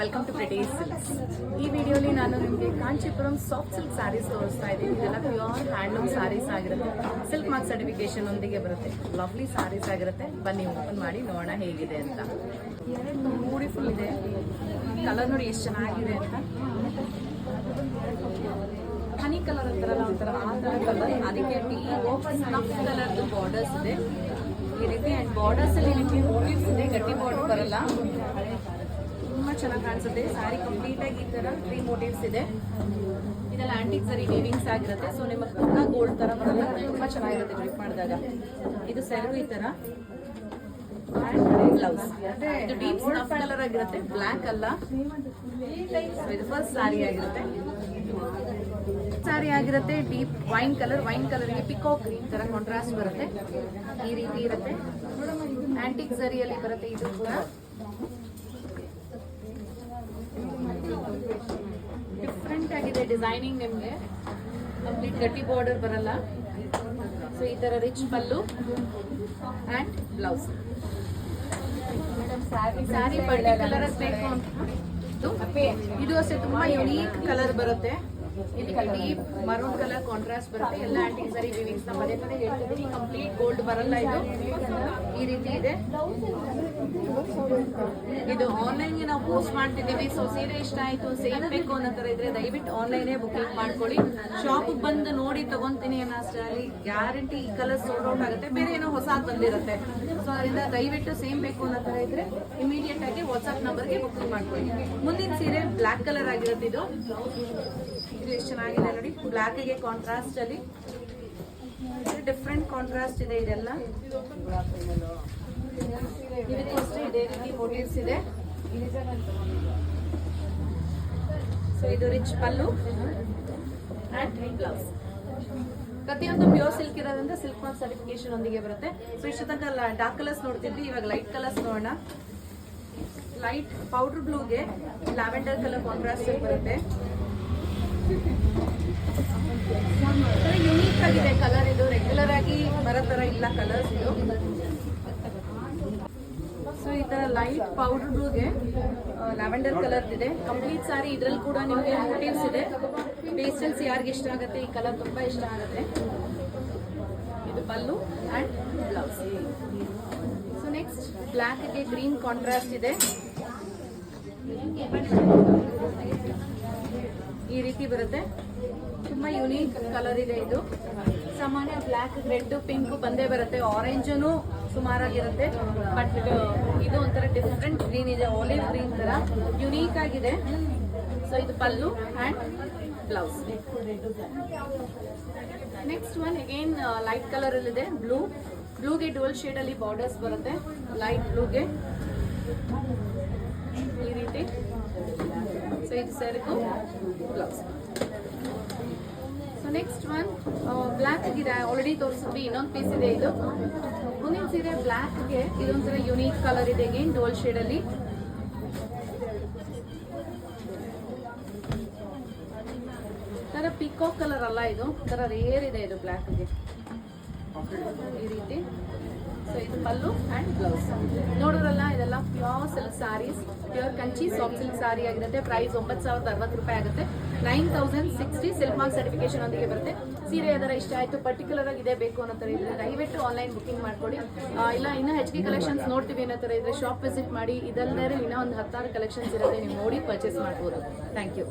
Welcome to pretty silks ಈ ವಿಡಿಯೋಲಿ ನಾನು ನಿಮಗೆ ಕಾಂಚೀಪುರಂ ಸಾಫ್ಟ್ ಸಿಲ್ಕ್ ಸ್ಯಾರೀಸ್ ತೋರಿಸ್ತಾ ಇದ್ದೀನಿ. ಇದೆಲ್ಲ ಪ್ಯೂರ್ ಹ್ಯಾಂಡ್ಲೂಮ್ ಸ್ಯಾರೀಸ್ ಆಗಿರುತ್ತೆ. ಸಿಲ್ಕ್ ಮಾರ್ಕ್ ಸರ್ಟಿಫಿಕೇಶನ್ ಒಂದಿಗೆ ಬರುತ್ತೆ. ಲವ್ಲಿ ಸ್ಯಾರೀಸ್ ಆಗಿರುತ್ತೆ. ಬನ್ನಿ ಓಪನ್ ಮಾಡಿ ನೋಡೋಣ ಹೇಗಿದೆ ಅಂತ. ಬ್ಯೂಟಿಫುಲ್ ಇದೆ. ಕಲರ್ ನೋಡಿ ಎಷ್ಟು ಚೆನ್ನಾಗಿದೆ ಅಂತ. ಹನಿ ಕಲರ್ ಅಂತಾರಲ್ಲ ಒಂಥರ ಆ ಥರ ಕಲರ್ ಅದಕ್ಕೆ ಸ್ನಫ್ ಕಲರ್ದು ಬಾರ್ಡರ್ಸ್ ಇದೆ. ಈ ರೀತಿ ಆ್ಯಂಡ್ ಬಾರ್ಡರ್ಸಲ್ಲಿ ನಿಮಗೆ ಇದೆ, ಗಟ್ಟಿ ಬಾರ್ಡರ್ ಬರಲ್ಲ. ಚೆನ್ನಾಗಿ ಕಾಣಿಸುತ್ತೆ. ಸ್ಯಾರಿ ಕಂಪ್ಲೀಟ್ ಆಗಿ ಈ ತರ ತ್ರೀ ಮೋಟಿವ್ಸ್ ಇದೆ. ಇದೆಲ್ಲ ಆಂಟಿಕ್ ಸರಿ ವೀವಿಂಗ್ಸ್ ಆಗಿರುತ್ತೆ. ಸೊ ನಿಮ್ಮ ಪಕ್ಕ ಗೋಲ್ಡ್ ತರ ಬರಲ್ಲ ತುಂಬಾ ಚೆನ್ನಾಗಿರುತ್ತೆ ಕ್ಲಿಕ್ ಮಾಡಿದಾಗ. ಇದು ಸೆಲ್ಫ್ ಈ ತರ. ಇದು ಡೀಪ್ ಕಲರ್ ಆಗಿರುತ್ತೆ. ಬ್ಲ್ಯಾಕ್ ಅಲ್ಲ. ಫಸ್ಟ್ ಸ್ಯಾರಿ ಆಗಿರುತ್ತೆ. ಸ್ಯಾರಿ ಆಗಿರುತ್ತೆ ಡೀಪ್ ವೈನ್ ಕಲರ್ ವೈನ್ ಕಲರ್ಗೆ ಪಿಕೋ ಗ್ರೀನ್ ತರ ಕಾಂಟ್ರಾಸ್ಟ್ ಬರುತ್ತೆ. ಈ ರೀತಿ ಇರುತ್ತೆ. ಆಂಟಿಕ್ ಸರಿಯಲ್ಲಿ ಬರುತ್ತೆ ಇದು ಕೂಡ ಡಿಫ್ರೆಂಟ್ ಆಗಿದೆ ಡಿಸೈನಿಂಗ್ ನಿಮಗೆ. ಕಂಪ್ಲೀಟ್ ಗಟ್ಟಿ ಬಾರ್ಡರ್ ಬರಲ್ಲ. ಸೊ ಈ ತರ rich pallu and blouse saree particular ಬೇಕು ಅಂತ. ಇದು ಅಷ್ಟೇ, ತುಂಬಾ ಯುನೀಕ್ ಕಲರ್ ಬರುತ್ತೆ. ಇದಕ್ಕೆ ಮರೂನ್ ಕಲರ್ ಕಾಂಟ್ರಾಸ್ಟ್ ಬರುತ್ತೆ. ಎಲ್ಲ ಆಂಟಿಕ್ ಸರಿ ವಿವಿಂಗ್ಸ್ ನಮ್ಮ ಪದೇ ಪದೇ ಹೇಳ್ತಿದ್ದೀನಿ. ಕಂಪ್ಲೀಟ್ ಗೋಲ್ಡ್ ಬರಲ್ಲ ಇದು. ಈ ರೀತಿ ಇದೆ. ಇದು ಆನ್ಲೈನ್ಗೆ ನಾವು ಪೋಸ್ಟ್ ಮಾಡ್ತಿದ್ದೀವಿ. ಸೊ ಸೀರೆ ಇಷ್ಟ ಆಯ್ತು ಸೇಮ್ ಬೇಕು ಅನ್ನೋ ತರ ಇದ್ರೆ ದಯವಿಟ್ಟು ಆನ್ಲೈನೇ ಬುಕಿಂಗ್ ಮಾಡ್ಕೊಳ್ಳಿ. ಶಾಪ್ ಬಂದು ನೋಡಿ ತಗೊಂತೀನಿ ಅನ್ನೋ ಅಷ್ಟರಲ್ಲಿ ಗ್ಯಾರಂಟಿ ಈ ಕಲರ್ ಸೋಲ್ಡ್ ಔಟ್ ಆಗುತ್ತೆ. ಬೇರೆ ಏನೋ ಹೊಸ ಬಂದಿರುತ್ತೆ. ಸೊ ಅದರಿಂದ ದಯವಿಟ್ಟು ಸೇಮ್ ಬೇಕು ಅನ್ನೋ ತರ ಇದ್ರೆ ಇಮಿಡಿಯೇಟ್ ಆಗಿ ವಾಟ್ಸ್ಆಪ್ ನಂಬರ್ಗೆ ಬುಕಿಂಗ್ ಮಾಡ್ಕೊಳ್ಳಿ. ಮುಂದಿನ ಸೀರೆ ಬ್ಲ್ಯಾಕ್ ಕಲರ್ ಆಗಿರುತ್ತೆ ಇದು. ಇದು ಎಷ್ಟು ಚೆನ್ನಾಗಿದೆ ನೋಡಿ. ಬ್ಲ್ಯಾಕಿಗೆ ಕಾಂಟ್ರಾಸ್ಟ್ ಅಲ್ಲಿ. ಡಿಫ್ರೆಂಟ್ ಕಾಂಟ್ರಾಸ್ಟ್ ಇದೆ ಇದೆಲ್ಲ. ಮೋಟಿವ್ಸ್ ಇದೆ ಸೊ ಇದು. ರಿಚ್ ಪಲ್ಲು ಬ್ಲೌಸ್ ಪ್ರತಿಯೊಂದು ಪ್ಯೂರ್ ಸಿಲ್ಕ್ ಇರೋದ್ರಿಂದ ಸಿಲ್ಕ್ ಮಾರ್ಕ್ ಸರ್ಟಿಫಿಕೇಶನ್ ಒಂದಿಗೆ ಬರುತ್ತೆ. ಸೊ ಇಷ್ಟು ತನಕ ಡಾರ್ಕ್ ಕಲರ್ಸ್ ನೋಡ್ತಿದ್ವಿ. ಇವಾಗ ಲೈಟ್ ಕಲರ್ಸ್ ನೋಡೋಣ. ಲೈಟ್ ಪೌಡರ್ ಬ್ಲೂಗೆ ಲ್ಯಾವೆಂಡರ್ ಕಲರ್ ಕಾಂಟ್ರಾಸ್ಟ್ ಬರುತ್ತೆ. ಯುನೀಕ್ ಆಗಿದೆ ಕಲರ್ ಇದು. ರೆಗ್ಯುಲರ್ ಆಗಿ ಬರೋ ತರ ಇಲ್ಲ ಕಲರ್ಸ್ ಇದು. ಸೊ ಈ ತರ ಲೈಟ್ ಪೌಡರ್ಗೆ ಲ್ಯಾವೆಂಡರ್ ಕಲರ್ ಇದೆ. ಕಂಪ್ಲೀಟ್ ಸಾರಿ ಇದ್ರಲ್ಲಿ ಕೂಡ ನಿಮಗೆ ಮೋಟಿವ್ಸ್ ಇದೆ. ಪೇಸ್ಟಲ್ಸ್ ಯಾರಿಗೆ ಇಷ್ಟ ಆಗುತ್ತೆ, ಈ ಕಲರ್ ತುಂಬಾ ಇಷ್ಟ ಆಗುತ್ತೆ. ಇದು pallu and blouse so next ಬ್ಲ್ಯಾಕ್ಗೆ green contrast ಇದೆ. ಬರುತ್ತೆ. ತುಂಬಾ ಯುನೀಕ್ ಕಲರ್ ಇದೆ ಇದು. ಸಾಮಾನ್ಯ ಬ್ಲಾಕ್ ರೆಡ್ ಪಿಂಕ್ ಬಂದೇ ಬರುತ್ತೆ. ಆರೆಂಜನು ಸುಮಾರಾಗಿರುತ್ತೆ. ಬಟ್ ಇದು ಒಂಥರ ಡಿಫ್ರೆಂಟ್ ಗ್ರೀನ್ ಇದೆ. ಆಲಿವ್ ಗ್ರೀನ್ ತರ ಯುನೀಕ್ ಆಗಿದೆ. ಸೊ ಇದು pallu and blouse next one again light colour ಅಲ್ಲಿ ಇದೆ. ಬ್ಲೂ ಬ್ಲೂಗೆ ಡೋಲ್ ಶೇಡ್ ಅಲ್ಲಿ ಬಾರ್ಡರ್ಸ್ ಬರುತ್ತೆ. ಲೈಟ್ ಬ್ಲೂಗೆ ಈ ರೀತಿ. ಇದು ಸೆರಗು blouse so next one black ಇದೆ ಆಲ್ರೆಡಿ ತೋರಿಸಿದ್ವಿ, ಇನ್ನೊಂದು ಪೀಸ್ ಇದೆ ಇದು. ಮುಂದಿನ ಸೀರೆ ಬ್ಲ್ಯಾಕ್ಗೆ ಇದೊಂಥರ ಯುನೀಕ್ ಕಲರ್ ಇದೆ ಗೇನ್ ಡೋಲ್ ಶೇಡಲ್ಲಿ ಥರ ಪಿಕಾಕ್ ಕಲರ್ ಅಲ್ಲ ಇದು. ಒಂಥರ ರೇರ್ ಇದೆ ಇದು ಬ್ಲ್ಯಾಕ್ಗೆ ಈ ರೀತಿ. ಸೊ ಇದು ಪಲ್ಲು ಆ್ಯಂಡ್ ಬ್ಲೌಸ್ ನೋಡೋರಲ್ಲ ಇದೆಲ್ಲ pure silk sarees pure Kanchi soft silk saree ಆಗಿರುತ್ತೆ. ಪ್ರೈಸ್ ಒಂಬತ್ತು ಸಾವಿರದ ಅರವತ್ತು ರೂಪಾಯಿ ಆಗುತ್ತೆ. Nine thousand sixty silk mark certification ಒಂದಿಗೆ ಬರುತ್ತೆ. ಸೀರೆ ಅದರ ಇಷ್ಟ ಆಯಿತು. ಪರ್ಟಿಕ್ಯುಲರ್ ಆಗಿ ಇದೇ ಬೇಕು ಅನ್ನೋ ಥರ ಇದ್ರೆ ದಯವಿಟ್ಟು ಆನ್ಲೈನ್ ಬುಕ್ಕಿಂಗ್ ಮಾಡ್ಕೊಳ್ಳಿ ಇಲ್ಲ, ಇನ್ನೂ ಹೆಚ್ಚಿಗೆ ಕಲೆಕ್ಷನ್ಸ್ ನೋಡ್ತೀವಿ ಅನ್ನೋ ಥರ ಇದ್ರೆ ಶಾಪ್ ವಿಸಿಟ್ ಮಾಡಿ. ಇದಲ್ಲದೆ ಇನ್ನೂ ಒಂದು ಹತ್ತಾರು ಕಲೆಕ್ಷನ್ಸ್ ಇರುತ್ತೆ ನೀವು ನೋಡಿ ಪರ್ಚೇಸ್ ಮಾಡ್ಬೋದು. Thank you